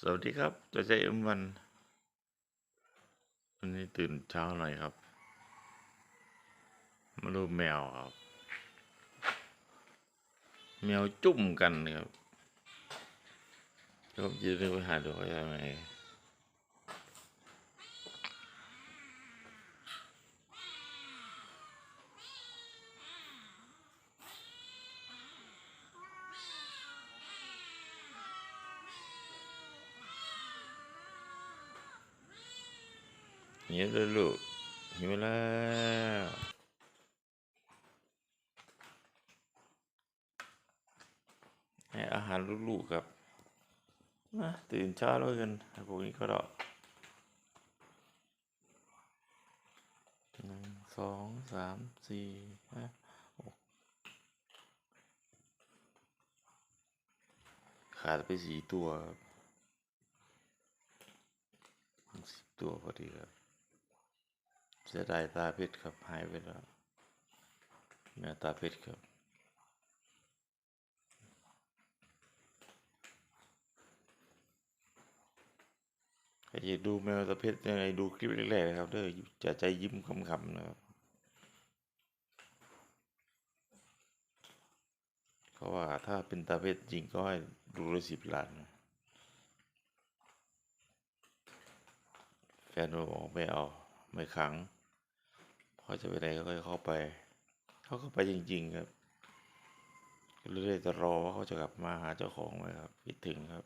สวัสดีครับตัวใจเอ็มวันวันนี้ตื่นเช้าหน่อยครับ มาดูแมวครับ แมวจุ่มกันครับผมจะได้ไปหาดูเขาทำไง หิวแล้วลูกหิวแล้วให้อาหารลูกๆครับมาตื่นเช้าแล้วกันพวกนี้ก็รอหนึ่งสองสามสี่ห้าหกขาดไปสี่ตัวสิบตัวพอดีครับ สียดายตาเพชรครับ หายไปแล้วแมวตาเพชรครับ ใครอยากดูแมวตาเพชรยังไงดูคลิปแรกๆนะครับเด้อจะใจยิ้มคำๆนะครับเพราะว่าถ้าเป็นตาเพชรจริงก็ให้ดูละสิบล้านนะแฟนบอกไม่เอา ไม่ขัง เขาจะไปไหนก็ค่อยเข้าไป เขาก็ไปจริง ๆ ครับก็เลยจะรอว่าเขาจะกลับมาหาเจ้าของไหมครับคิดถึงครับ